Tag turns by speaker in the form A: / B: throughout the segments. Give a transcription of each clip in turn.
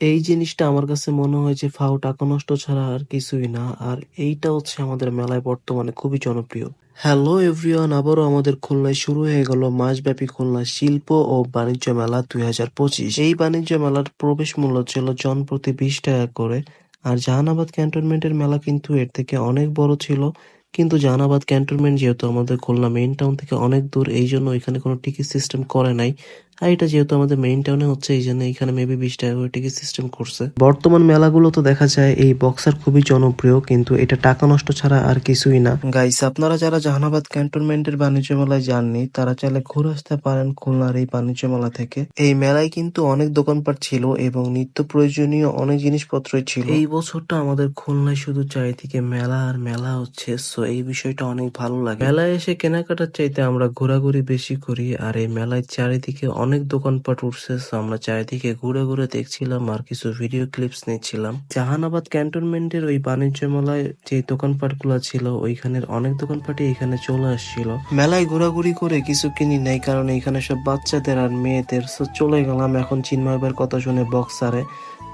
A: এই জিনিসটা আমার কাছে মনে হয় যে ফাও টাকা নষ্ট ছাড়া আর কিছুই না, আর এইটা হচ্ছে আমাদের মেলায় বর্তমানে খুবই জনপ্রিয়। হ্যালো এভরিওয়ান আবারও আমাদের খুলনায় শুরু হয়ে গেল মাসব্যাপী খুলনা শিল্প ও বাণিজ্য মেলা দুই হাজার পঁচিশ। এই বাণিজ্য মেলার প্রবেশ মূল্য ছিল জন প্রতি বিশ টাকা করে, আর জাহানাবাদ ক্যান্টনমেন্টের মেলা কিন্তু এর থেকে অনেক বড় ছিল। কিন্তু জাহানাবাদ ক্যান্টনমেন্ট যেহেতু আমাদের খুলনা মেইন টাউন থেকে অনেক দূর, এই জন্য এখানে কোনো টিকিট সিস্টেম করে নাই। আর এটা যেহেতু আমাদের মেইন টাউনে হচ্ছে এই জন্য এখানে মেবি বিশ টাকা করে টিকিট সিস্টেম করছে। বর্তমান মেলাগুলো তো দেখা যায় এই বক্সার খুবই জনপ্রিয় কিন্তু এটা টাকা নষ্ট ছাড়া আর কিছুই না। গাইস আপনারা যারা জাহানাবাদ ক্যান্টনমেন্টের বাণিজ্য মেলায় যাননি তারা চাইলে ঘুরে আসতে পারেন খুলনার এই বাণিজ্য মেলা থেকে। এই মেলায় কিন্তু অনেক দোকানপাট ছিল এবং নিত্য প্রয়োজনীয় অনেক জিনিসপত্রই ছিল। এই বছরটা আমাদের খুলনায় শুধু চারিদিকে মেলা আর মেলা হচ্ছে সো এই বিষয়টা অনেক ভালো লাগে। মেলায় এসে কেনাকাটার চাইতে আমরা ঘোরাঘুরি বেশি করি আর এই মেলায় চারিদিকে অনেক দোকানপাট উঠছে আমরা চারিদিকে ঘুরে ঘুরে দেখছিলাম আর কিছু ভিডিও ক্লিপস নিচ্ছিলাম। জাহানাবাদ ক্যান্টনমেন্টের ওই বাণিজ্য মেলায় যে দোকানপাটগুলা ছিল, ওইখানের অনেক দোকানপাটই এখানে চলে আসছিল। মেলায় ঘোরাঘুরি করে কিছু কিনি নাই, কারণ এখানে সব বাচ্চাদের আর মেয়েদের চলে গেলাম। এখন চিন্ময়ের কথা শুনে বক্সারে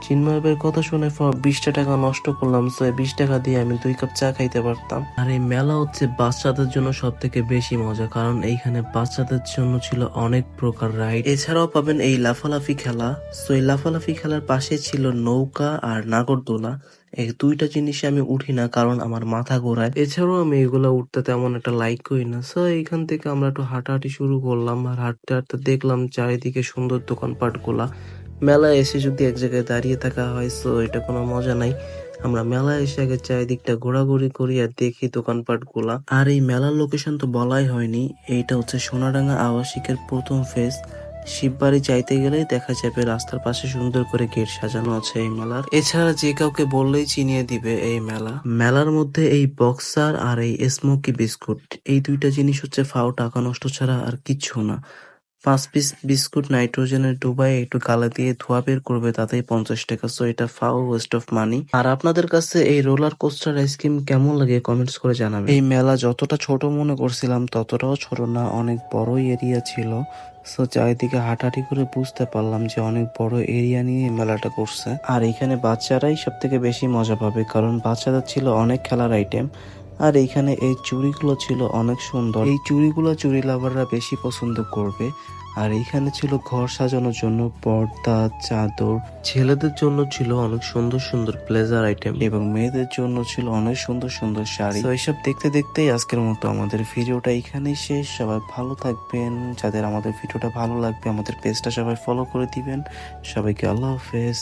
A: চিন্ময়ের কথা শুনে বিশটা টাকা নষ্ট করলাম, সো বিশ টাকা দিয়ে আমি দুই কাপ চা খাইতে পারতাম। আর এই মেলা হচ্ছে বাচ্চাদের জন্য সব থেকে বেশি মজা, কারণ এইখানে বাচ্চাদের জন্য ছিল অনেক প্রকার রাইড এছাড়াও পাবেন এই লাফালাফি খেলা। সো এই লাফালাফি খেলার পাশে ছিল নৌকা আর নাগরদোলা। এই দুইটা জিনিসে আমি উঠি না, কারণ আমার মাথা ঘোরায়। এছাড়াও আমি এগুলা উঠতে তেমন একটা লাইক করি না। সো এইখান থেকে আমরা একটু হাঁটাহাঁটি শুরু করলাম, আর হাঁটতে হাঁটতে দেখলাম চারিদিকে সুন্দর দোকানপাটগুলা মেলায় এসে যদি এক জায়গায় দাঁড়িয়ে থাকা হয়, সো এটা কোনো মজা নাই। আমরা মেলায় এসে আগে চারিদিকটা ঘোরাঘুরি করি আর দেখি দোকানপাটগুলা আর এই মেলার লোকেশন তো বলাই হয়নি। এইটা হচ্ছে সোনাডাঙ্গা আবাসিকের প্রথম ফেজ শিববাড়ি চাইতে গেলেই দেখা যাবে রাস্তার পাশে সুন্দর করে গেট সাজানো আছে এই মেলার। এছাড়া যে কাউকে বললেই চিনিয়ে দিবে এই মেলা। মেলার মধ্যে এই বক্সার আর এই স্মোকি বিস্কুট, এই দুইটা জিনিস হচ্ছে ফাও টাকা নষ্ট ছাড়া আর কিচ্ছু না। পাঁচ পিস বিস্কুট, নাইট্রোজেনের ডুবাই একটু গালে দিয়ে ধোয়া বের করবে, তাতেই পঞ্চাশ টাকা। সো এটা ফাও ওয়েস্ট অফ মানি আর আপনাদের কাছে এই রোলার কোস্টার আইসক্রিম কেমন লাগে কমেন্টস করে জানাবেন। এই মেলা যতটা ছোট মনে করছিলাম, ততটাও ছোট না, অনেক বড় এরিয়া ছিল। সো চারিদিকে হাঁটাহাঁটি করে বুঝতে পারলাম যে অনেক বড় এরিয়া নিয়ে মেলাটা করছে। আর এখানে বাচ্চারাই সব থেকে বেশি মজা পাবে, কারণ বাচ্চাদের ছিল অনেক খেলার আইটেম আর এইখানে এই চুড়িগুলো ছিল অনেক সুন্দর। এই চুড়িগুলো চুড়ি লাভাররা বেশি পছন্দ করবে। আর এইখানে ছিল ঘর সাজানোর জন্য পর্দা, চাদর। ছেলেদের জন্য ছিল অনেক সুন্দর সুন্দর প্লেজার আইটেম এবং মেয়েদের জন্য ছিল অনেক সুন্দর সুন্দর শাড়ি। তো এইসব দেখতে দেখতেই আজকের মতো আমাদের ভিডিওটা এখানেই শেষ। সবাই ভালো থাকবেন। যাদের আমাদের ভিডিওটা ভালো লাগবে, আমাদের পেজটা সবাই ফলো করে দিবেন। সবাইকে আল্লাহ হাফেজ।